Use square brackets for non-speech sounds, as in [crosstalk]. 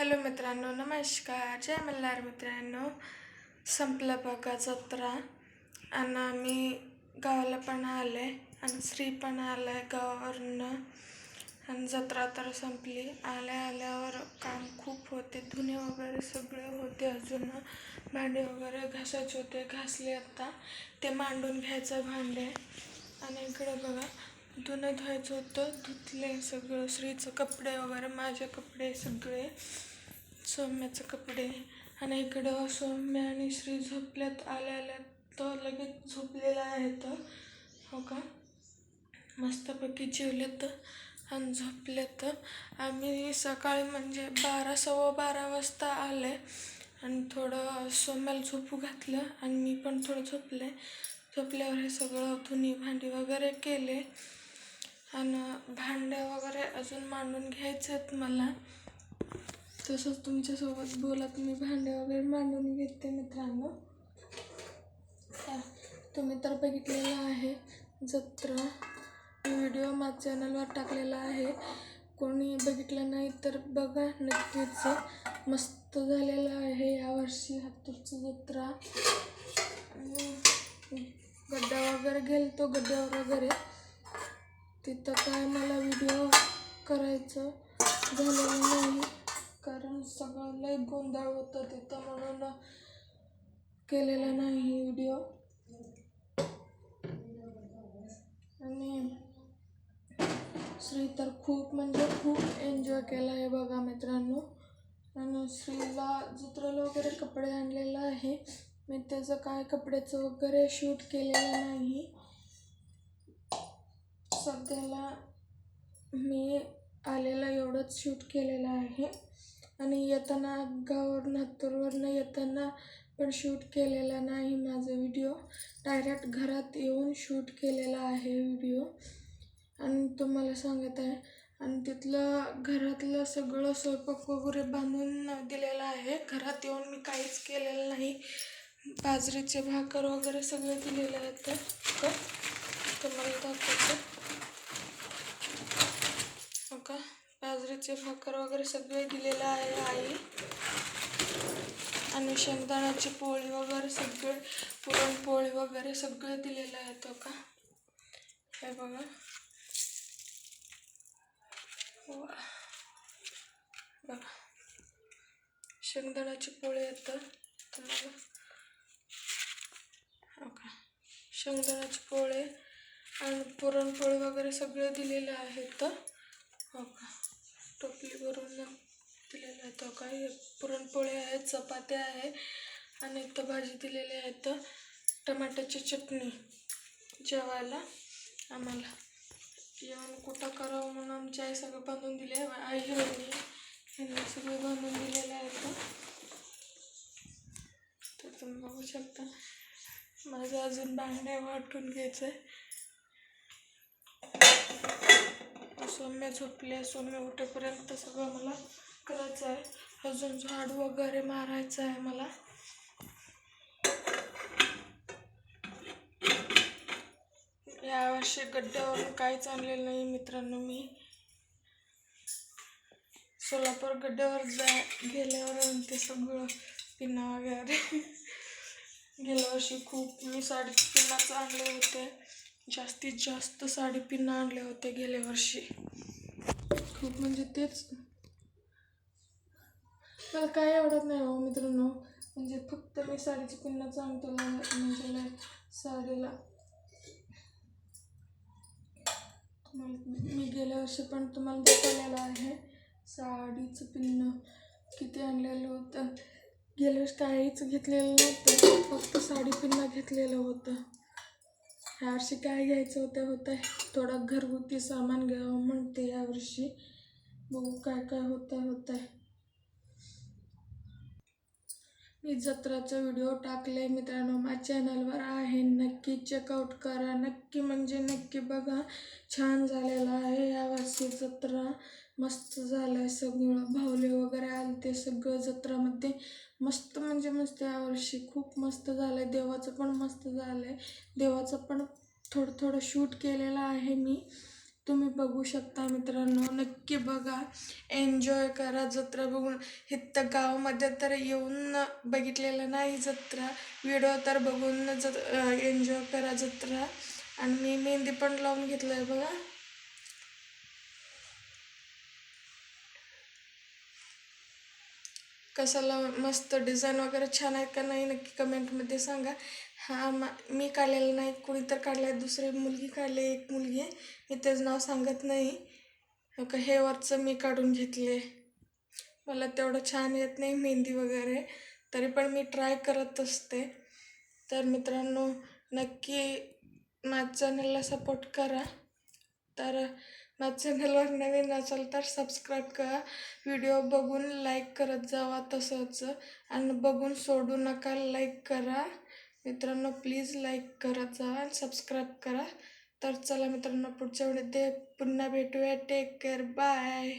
Hello मित्रांनो नमस्कार. जय मल्हार मित्रांनो. संपलं बघा जत्रा. आणि आम्ही गावाला पण आले आणि श्री पण आलाय गावावरनं. आणि जत्रा तर संपली. आल्या आल्यावर काम खूप होते. धुणे वगैरे सगळे होते अजून. भांडे वगैरे घासायचे होते. घासले आता. ते मांडून घ्यायचं भांडे. आणि इकडे बघा. धुणं धुवायचं होतं. धुतले सगळं. श्रीचं कपडे वगैरे माझे कपडे सगळे. सौम्याचे कपडे आणि इकडं सौम्य आणि श्री झोपल्यात आल्या आल्या तर लगेच झोपलेला आहे तर हो का? मस्तपैकी जेवलेत आणि झोपलेत. आम्ही सकाळी म्हणजे बारा सव्वा बारा वाजता आले आणि थोडं सौम्याला झोपू घातलं आणि मी पण थोडं झोपले. झोपल्यावर हे सगळं धुनी भांडी वगैरे केले आणि भांड्या वगैरे अजून मांडून घ्यायचे आहेत मला. तसंच तुमच्यासोबत बोलत मी भांडे वगैरे मांडून घेते मित्रांनो. तुम्ही तर बघितलेला आहे जत्रा व्हिडिओ माझ्या चॅनलवर टाकलेला आहे. कोणी बघितलं नाही तर बघा नक्कीच मस्त झालेलं आहे. यावर्षी हातूरची जत्रा. गड्डा वगैरे गेलतो गड्ड्यावर वगैरे. तिथं काय मला व्हिडिओ करायचं झालेलं नाही. लय गोंधळ होतं तिथं म्हणून केलेला नाही व्हिडिओ आणि श्री तर खूप म्हणजे खूप एन्जॉय केला आहे बघा मित्रांनो. आणि श्रीला जत्रेला वगैरे कपडे आणलेलं आहे. मी त्याचं काय कपड्याचं वगैरे शूट केलेलं नाही. सध्याला मी आलेला एवढंच शूट केलेलं आहे. आणि येताना गावावरून हातूरवरनं येताना पण शूट केलेला नाही माझा व्हिडिओ. डायरेक्ट घरात येऊन शूट केलेला आहे व्हिडिओ. आणि तुम्हाला सांगत आहे आणि तिथलं घरातलं सगळं स्वयंपाक वगैरे बांधून दिलेलं आहे. घरात येऊन मी काहीच केलेलं नाही. बाजरीचे भाकर वगैरे सगळे दिलेले आहेत तर. तुम्हाला दाखवते हो का बाजरीचे भाकर वगैरे सगळे दिलेलं आहे आई. आणि शेंगदाण्याची पोळी वगैरे सगळे पुरणपोळी वगैरे सगळे दिलेलं आहे तो का हे बघा. बघा. शेंगदाण्याची पोळी येतं तुम्हाला. ओके शेंगदाण्याची पोळे आणि पुरणपोळी वगैरे सगळे दिलेले आहेत. टोपली भरून दिलेलं आहे. तो काय पुरणपोळी आहेत चपात्या आहे आणि इथं भाजी दिलेली आहेत टमाट्याची चटणी. जेवायला आम्हाला. जेवण कुठं करावं म्हणून आमची आई सगळं बांधून दिले आई हिरोईनी यांनी सगळं बांधून दिलेलं आहे तर तुम्ही बघू शकता. माझं अजून भांडे वाटून घ्यायचं आहे सौम्य झोपले सौम्य उठेपर्यंत सगळं मला करायचं आहे. अजून झाडू वगैरे मारायचं आहे मला. यावर्षी गड्ड्यावरून काहीच आणलेलं नाही मित्रांनो मी. सोलापूर गड्ड्यावर जा गेल्यावर ते सगळं पिना वगैरे. [laughs] गेल्या वर्षी खूप मी साडी पिनाचं आणले होते. जास्तीत जास्त साडी आणले होते गेल्या वर्षी. खूप म्हणजे तेच. मला काय आवडत नाही हो मित्रांनो. म्हणजे फक्त मी साडीची पिन्नाच आणतो म्हणजे लय साडीला. तुम्हाला मी गेल्या वर्षी पण तुम्हाला दाखवलेलं आहे. साडीचं पिन्न किती आणलेलं होतं. गेल्या वर्षी काहीच घेतलेलं नव्हतं. फक्त साडी पिन्न घेतलेलं होतं. यावर्षी वर्षी काय घ्यायचं होतं होतं थोडं घरगुती सामान घ्यावं म्हणते यावर्षी. बघू काय काय होतं होतं आहे मी जत्राचा व्हिडिओ टाकले मित्रांनो. माझ्या चॅनलवर आहे. नक्की चेकआउट करा. नक्की म्हणजे नक्की बघा. छान झालं जत्रा मस्त झालं आहे सगळं भावले वगैरे आले ते सगळं जत्रामध्ये. मस्त म्हणजे मस्त यावर्षी खूप मस्त झालं आहे देवाचं पण मस्त झालं आहे देवाचं पण थोडं थोडं शूट केलेलं आहे मी. तुम्ही बघू शकता मित्रांनो नक्की बघा. एन्जॉय करा जत्रा बघून. इथं गावामध्ये तर येऊन बघितलेलं नाही जत्रा. व्हिडिओ तर बघून जत एन्जॉय करा जत्रा. आणि मी मेहंदी पण लावून घेतलं आहे बघा. कशाला मस्त डिझाईन वगैरे छान आहे का नाही नक्की कमेंटमध्ये सांगा. हा मा मी काढलेलं नाही कुणी तर काढलं आहे दुसरी मुलगी काढली एक मुलगी आहे. मी त्याचं नाव सांगत नाही. का हे वरचं मी काढून घेतले मला तेवढं छान येत नाही मेहंदी वगैरे. तरी पण मी ट्राय करत असते. तर मित्रांनो नक्की माझ्या चॅनलला सपोर्ट करा. तर ना चॅनलवर नवीन असाल तर सबस्क्राईब करा. व्हिडिओ बघून लाईक करत जावा तसंच. आणि बघून सोडू नका लाईक करा. मित्रांनो प्लीज लाईक करत जावा आणि सबस्क्राईब करा. तर चला मित्रांनो पुढच्या वेळेत पुन्हा भेटूया. Take care bye